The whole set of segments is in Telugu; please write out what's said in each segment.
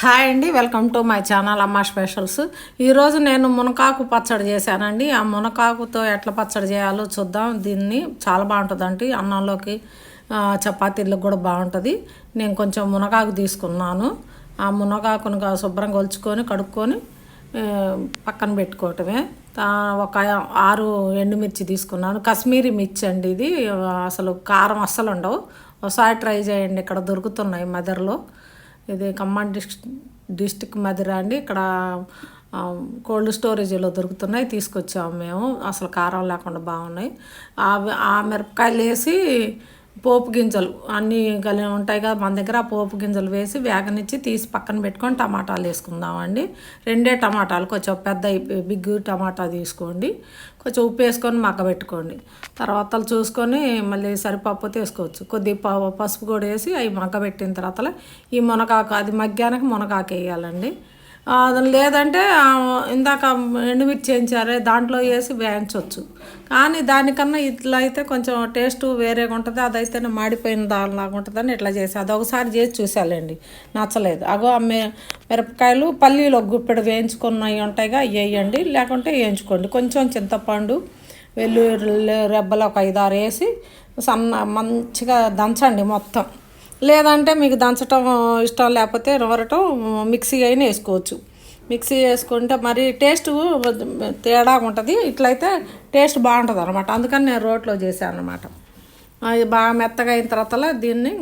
హాయ్ అండి వెల్కమ్ టు మై ఛానల్ అమ్మ స్పెషల్స్. ఈరోజు నేను మునకాకు పచ్చడి చేశానండి. ఆ మునకాకుతో ఎట్లా పచ్చడి చేయాలో చూద్దాం. దీన్ని చాలా బాగుంటుందండి. అన్నంలోకి చపాతీలకు కూడా బాగుంటుంది. నేను కొంచెం మునగాకు తీసుకున్నాను. ఆ మునగాకును శుభ్రంగా ఒలుచుకొని కడుక్కొని పక్కన పెట్టుకోవటమే. ఒక ఆరు ఎండుమిర్చి తీసుకున్నాను. కశ్మీరీ మిర్చి అండి ఇది. అసలు కారం అస్సలు ఉండవు. ఒకసారి ట్రై చేయండి. ఇక్కడ దొరుకుతున్నాయి మదర్లో. ఇది ఖమ్మం డిస్ట్రిక్ట్ డిస్టిక్ మధుర అండి. ఇక్కడ కోల్డ్ స్టోరేజీలో దొరుకుతున్నాయి తీసుకొచ్చాము మేము. అసలు కారం లేకుండా బాగున్నాయి. ఆ మిరపకాయలు వేసి పోపు గింజలు అన్నీ కలి ఉంటాయి కదా మన దగ్గర పోపు గింజలు వేసి వేగనిచ్చి తీసి పక్కన పెట్టుకొని టమాటాలు వేసుకుందామండి. రెండే టమాటాలు కొంచెం పెద్ద బిగ్ టమాటా తీసుకోండి. కొంచెం ఉప్పు వేసుకొని మగ్గబెట్టుకోండి తర్వాత చూసుకొని మళ్ళీ సరిపప్పు తీసుకోవచ్చు. కొద్ది ప- పసుపు కూడా వేసి అవి మగ్గబెట్టిన తర్వాత ఈ మునగాకు అది మగ్గానికి మునగాకు వేయాలండి. లేదంటే ఇందాక ఎండుమిర్చి చేయించారే దాంట్లో వేసి వేయించవచ్చు కానీ దానికన్నా ఇట్లా అయితే కొంచెం టేస్ట్ వేరేగా ఉంటుంది అదైతేనే మాడిపోయిన దానిలాగా ఉంటుందని ఇట్లా చేసి అది ఒకసారి చేసి చూసాలండి నచ్చలేదు. అగో అమ్మే మిరపకాయలు పల్లీలు ఒక గుప్పెడు వేయించుకున్నవి ఉంటాయిగా వేయండి లేకుంటే వేయించుకోండి. కొంచెం చింతపండు వెల్లుల్లి రెబ్బలు ఒక ఐదారు వేసి సన్న మంచిగా దంచండి మొత్తం. లేదంటే మీకు దంచటం ఇష్టం లేకపోతే నూరటం మిక్సీ అయినా వేసుకోవచ్చు. మిక్సీ వేసుకుంటే మరి టేస్ట్ తేడా ఉంటుంది. ఇట్లయితే టేస్ట్ బాగుంటుంది అనమాట అందుకని నేను రోట్లో చేశాను అనమాట అది బాగా మెత్తగా అయిన తర్వాత దీన్ని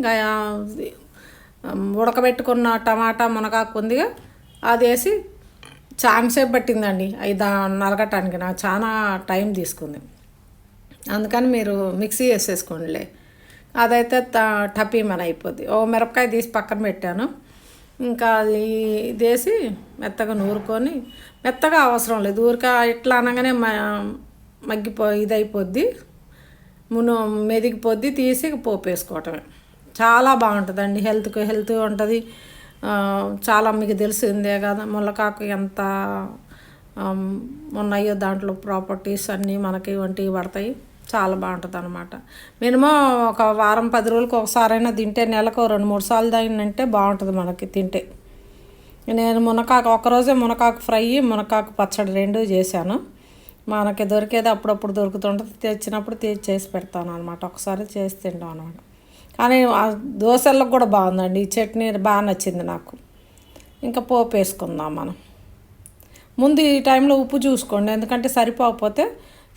ఉడకబెట్టుకున్న టమాటా మునగాకు ఉందిగా అది వేసి చాలా సేపు పట్టిందండి. అది దా నలగటానికి. నాకు చాలా టైం తీసుకుంది. అందుకని మీరు మిక్సీ వేసేసుకోండిలే. అదైతే త- టపీమని అయిపోద్ది. ఓ మిరపకాయ తీసి పక్కన పెట్టాను. ఇంకా అది వేసి మెత్తగా నూరుకొని మెత్తగా అవసరం లేదు. ఊరిక ఇట్లా అనగానే మ మగ్గిపో ఇదైపోద్ది. మును మెదిగిపోద్ది. తీసి పోపు వేసుకోవటమే. చాలా బాగుంటుందండి. హెల్త్కి హెల్త్ ఉంటుంది. చాలా మీకు తెలిసిందే కదా. ములకాకు ఎంత ఉన్నాయో దాంట్లో ప్రాపర్టీస్ అన్నీ మనకి వంటివి పడతాయి. చాలా బాగుంటుంది అనమాట మినిమం ఒక వారం పది రోజులకు ఒకసారైనా తింటే నెలకు రెండు మూడు సార్లు తినంటే బాగుంటుంది మనకి తింటే. నేను మునకాకు ఒకరోజే మునకాకు ఫ్రై మునకాకు పచ్చడి రెండు చేశాను. మనకి దొరికేది అప్పుడప్పుడు దొరుకుతుంటుంది. తెచ్చినప్పుడు చేసి పెడతాను అనమాట ఒకసారి చేసి తింటాం అనమాట కానీ దోశలకు కూడా బాగుందండి. ఈ చట్నీ బాగా నచ్చింది నాకు. ఇంకా పోపు వేసుకుందాం మనం. ముందు ఈ టైంలో ఉప్పు చూసుకోండి. ఎందుకంటే సరిపోకపోతే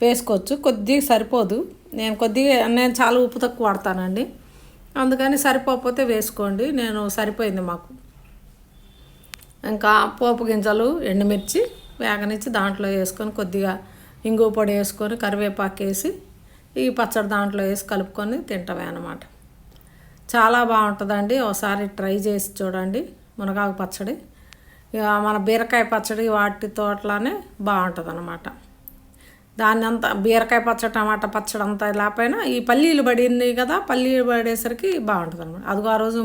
వేసుకోవచ్చు. కొద్దిగా సరిపోదు. నేను కొద్దిగా నేను చాలా ఉప్పు తక్కువ వాడతానండి. అందుకని సరిపోకపోతే వేసుకోండి. నేను సరిపోయింది మాకు. ఇంకా పోపు గింజలు ఎండుమిర్చి వేగనిచ్చి దాంట్లో వేసుకొని కొద్దిగా ఇంగు పొడి వేసుకొని కరివేపాకు వేసి ఈ పచ్చడి దాంట్లో వేసి కలుపుకొని తింటమే అనమాట చాలా బాగుంటుందండి. ఒకసారి ట్రై చేసి చూడండి. మునగాకు పచ్చడి. ఇక మన బీరకాయ పచ్చడి వాటి తోటలానే బాగుంటుంది అనమాట దాన్ని అంతా బీరకాయ పచ్చడి టమాటా పచ్చడి అంతా లేకపోయినా ఈ పల్లీలు పడింది కదా పల్లీలు పడేసరికి బాగుంటుంది అనమాట అదిగో ఆ రోజు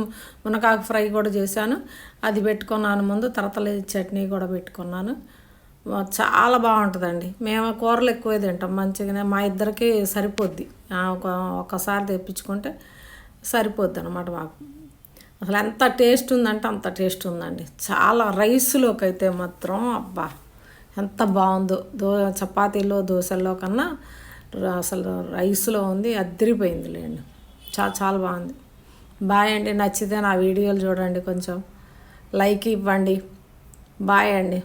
మునగాకు ఫ్రై కూడా చేశాను. అది పెట్టుకున్నాను ముందు తరతల చట్నీ కూడా పెట్టుకున్నాను. చాలా బాగుంటుందండి. మేము కూరలు ఎక్కువ తింటాం మంచిగానే మా ఇద్దరికి సరిపోద్ది. ఒక ఒక్కసారి తెప్పించుకుంటే సరిపోద్ది అనమాట మాకు. అసలు ఎంత టేస్ట్ ఉందంటే అంత టేస్ట్ ఉందండి. చాలా రైస్లోకి అయితే మాత్రం అబ్బా! ఎంత బాగుందో. దో చపాతీలో దోశల్లో కన్నా అసలు రైస్లో ఉంది అద్దరిపోయింది లేండి. చాలా చాలా బాగుంది. బాయ్ అండి నచ్చితే నా వీడియోలు చూడండి కొంచెం. లైక్ ఇవ్వండి. బాయ్ అండి.